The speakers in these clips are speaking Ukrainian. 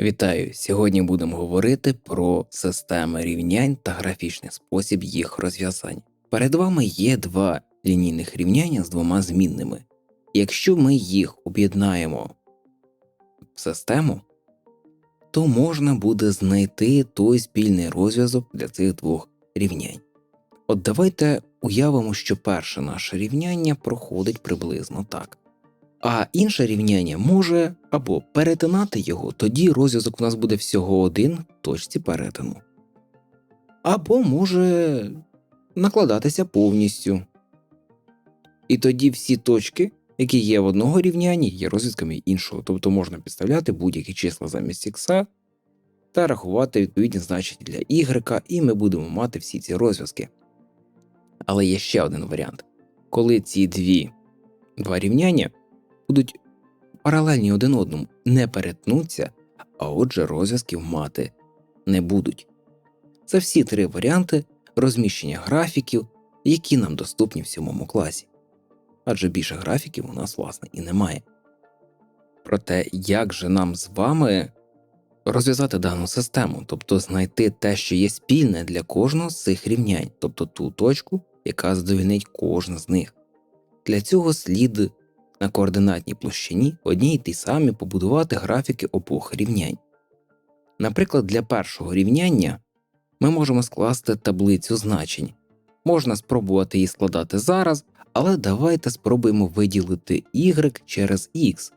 Вітаю! Сьогодні будемо говорити про системи рівнянь та графічний спосіб їх розв'язання. Перед вами є два лінійних рівняння з двома змінними. Якщо ми їх об'єднаємо в систему, то можна буде знайти той спільний розв'язок для цих двох рівнянь. От давайте уявимо, що перше наше рівняння проходить приблизно так. А інше рівняння може або перетинати його, тоді розв'язок у нас буде всього один в точці перетину, або може накладатися повністю. І тоді всі точки, які є в одного рівняння, є розв'язками іншого, тобто можна підставляти будь-які числа замість х та рахувати відповідні значення для y, і ми будемо мати всі ці розв'язки. Але є ще один варіант, коли ці дві два рівняння будуть паралельні один одному, не перетнуться, а отже розв'язків мати не будуть. Це всі три варіанти розміщення графіків, які нам доступні в сьомому класі. Адже більше графіків у нас, власне, і немає. Проте, як же нам з вами розв'язати дану систему, тобто знайти те, що є спільне для кожного з цих рівнянь, тобто ту точку, яка задовільнить кожне з них. Для цього слід на координатній площині одній і тій самі побудувати графіки обох рівнянь. Наприклад, для першого рівняння ми можемо скласти таблицю значень. Можна спробувати її складати зараз, але давайте спробуємо виділити y через x.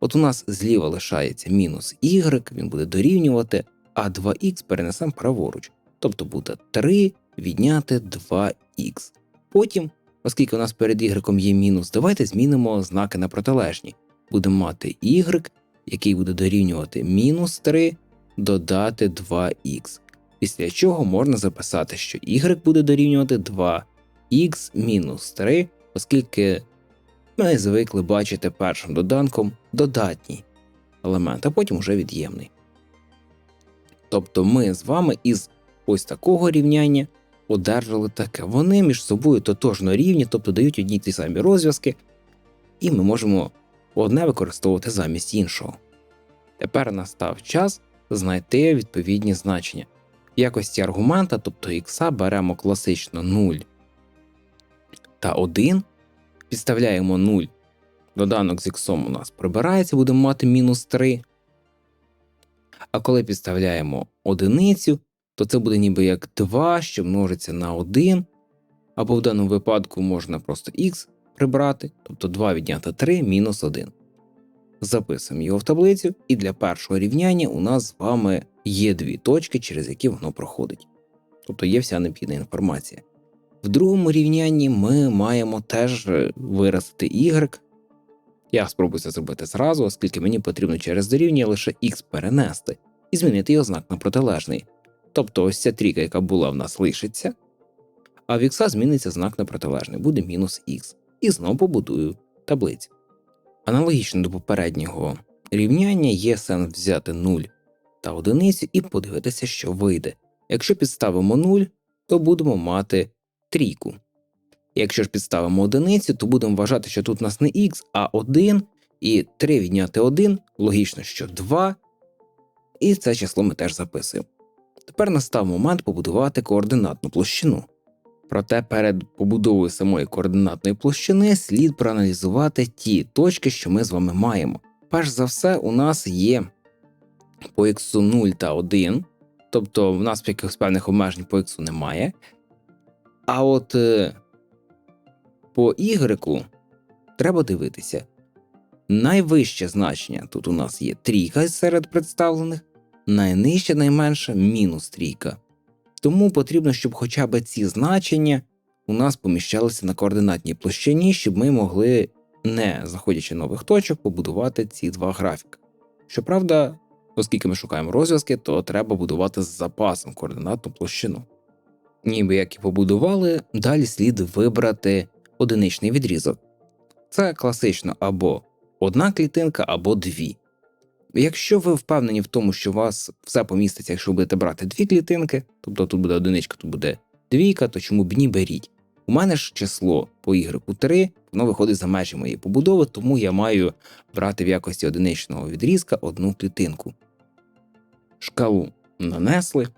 От у нас зліва лишається мінус y, він буде дорівнювати, а 2х перенесемо праворуч, тобто буде 3 відняти 2х. Потім Оскільки у нас перед y є мінус, давайте змінимо знаки на протилежні. Будемо мати y, який буде дорівнювати мінус 3 додати 2х. Після чого можна записати, що y буде дорівнювати 2х мінус 3, оскільки ми звикли бачити першим доданком додатній елемент, а потім уже від'ємний. Тобто ми з вами із ось такого рівняння одержали таке. Вони між собою тотожно рівні, тобто дають одні ті самі розв'язки, і ми можемо одне використовувати замість іншого. Тепер настав час знайти відповідні значення. В якості аргумента, тобто х, беремо класично 0 та 1, підставляємо 0, доданок з х у нас прибирається, будемо мати мінус 3. А коли підставляємо одиницю, то це буде ніби як 2, що множиться на 1, або в даному випадку можна просто х прибрати, тобто 2 відняти 3 мінус 1. Записуємо його в таблицю, і для першого рівняння у нас з вами є дві точки, через які воно проходить. Тобто є вся необхідна інформація. В другому рівнянні ми маємо теж виразити y. Я спробую це зробити зразу, оскільки мені потрібно через дорівнює лише х перенести і змінити його знак на протилежний. Тобто ось ця трійка, яка була в нас, лишиться, а в х зміниться знак на протилежний, буде мінус х. І знову побудую таблицю. Аналогічно до попереднього рівняння є сенс взяти 0 та одиницю і подивитися, що вийде. Якщо підставимо 0, то будемо мати трійку. Якщо ж підставимо одиницю, то будемо вважати, що тут у нас не х, а 1, і 3 відняти 1, логічно, що 2, і це число ми теж записуємо. Тепер настав момент побудувати координатну площину. Проте перед побудовою самої координатної площини слід проаналізувати ті точки, що ми з вами маємо. Перш за все, у нас є по x 0 та 1, тобто в нас якихось певних обмежень по x немає. А от е, по y треба дивитися. Найвище значення тут у нас є трійка серед представлених, найнижче найменше мінус трійка. Тому потрібно, щоб хоча б ці значення у нас поміщалися на координатній площині, щоб ми могли, не заходячи нових точок, побудувати ці два графіки. Щоправда, оскільки ми шукаємо розв'язки, то треба будувати з запасом координатну площину. Ніби як і побудували, далі слід вибрати одиничний відрізок. Це класично або одна клітинка, або дві. Якщо ви впевнені в тому, що у вас все поміститься, якщо ви будете брати дві клітинки, тобто тут буде одиничка, тут буде двійка, то чому б ні беріть? У мене ж число по Y 3, воно виходить за межі моєї побудови, тому я маю брати в якості одиничного відрізка одну клітинку. Шкалу нанесли,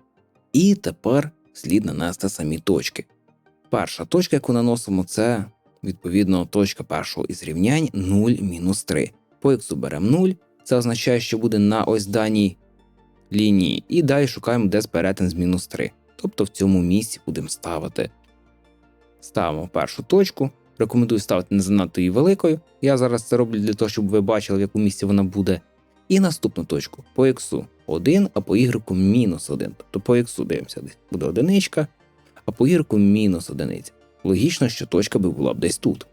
і тепер слід нанести самі точки. Перша точка, яку наносимо, це відповідно точка першого із рівнянь 0 мінус 3. По х беремо 0, це означає, що буде на ось даній лінії, і далі шукаємо, де перетин з мінус 3. Тобто в цьому місці будемо ставити. Ставимо першу точку. Рекомендую ставити не занадто її великою. Я зараз це роблю для того, щоб ви бачили, в якому місці вона буде. І наступну точку по х 1, а по y мінус 1. Тобто по х дивимося, десь буде одиничка, а по y мінус одиниця. Логічно, що точка би була б десь тут.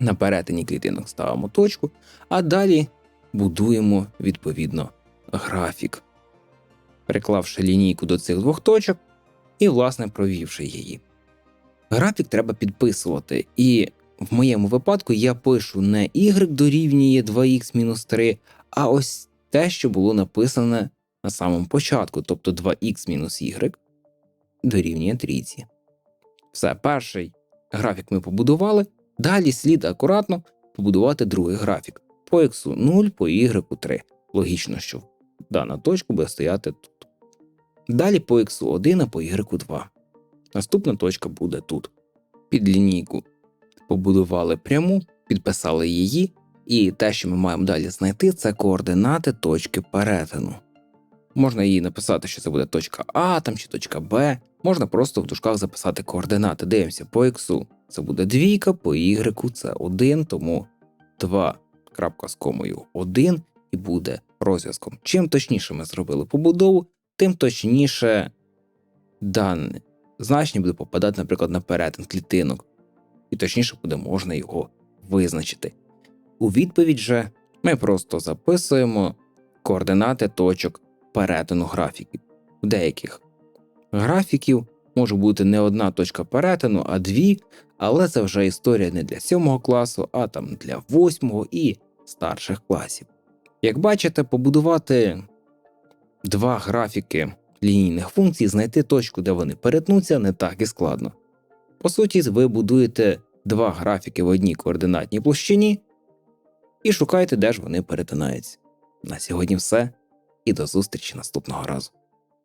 На перетині клітинок ставимо точку, а далі будуємо відповідно графік, приклавши лінійку до цих двох точок і, власне, провівши її. Графік треба підписувати, і в моєму випадку я пишу не y дорівнює 2х-3, а ось те, що було написане на самому початку, тобто 2х-y дорівнює трійці. Все, перший графік ми побудували. Далі слід акуратно побудувати другий графік. По x 0, по y 3. Логічно, що дана точка буде стояти тут. Далі по x 1, а по y 2. Наступна точка буде тут. Під лінійку побудували пряму, підписали її, і те, що ми маємо далі знайти, це координати точки перетину. Можна її написати, що це буде точка А там чи точка Б. Можна просто в дужках записати координати. Дивимося по X. Це буде двійка, по Y це 1, тому 2 крапка з комою 1 і буде розв'язком. Чим точніше ми зробили побудову, тим точніше дане значення буде попадати, наприклад, на перетин клітинок, і точніше буде можна його визначити. У відповідь же ми просто записуємо координати точок перетину графіків. У деяких графіків може бути не одна точка перетину, а дві, але це вже історія не для сьомого класу, а там для восьмого і старших класів. Як бачите, побудувати два графіки лінійних функцій, знайти точку, де вони перетнуться, не так і складно. По суті, ви будуєте два графіки в одній координатній площині і шукаєте, де ж вони перетинаються. На сьогодні все, і до зустрічі наступного разу.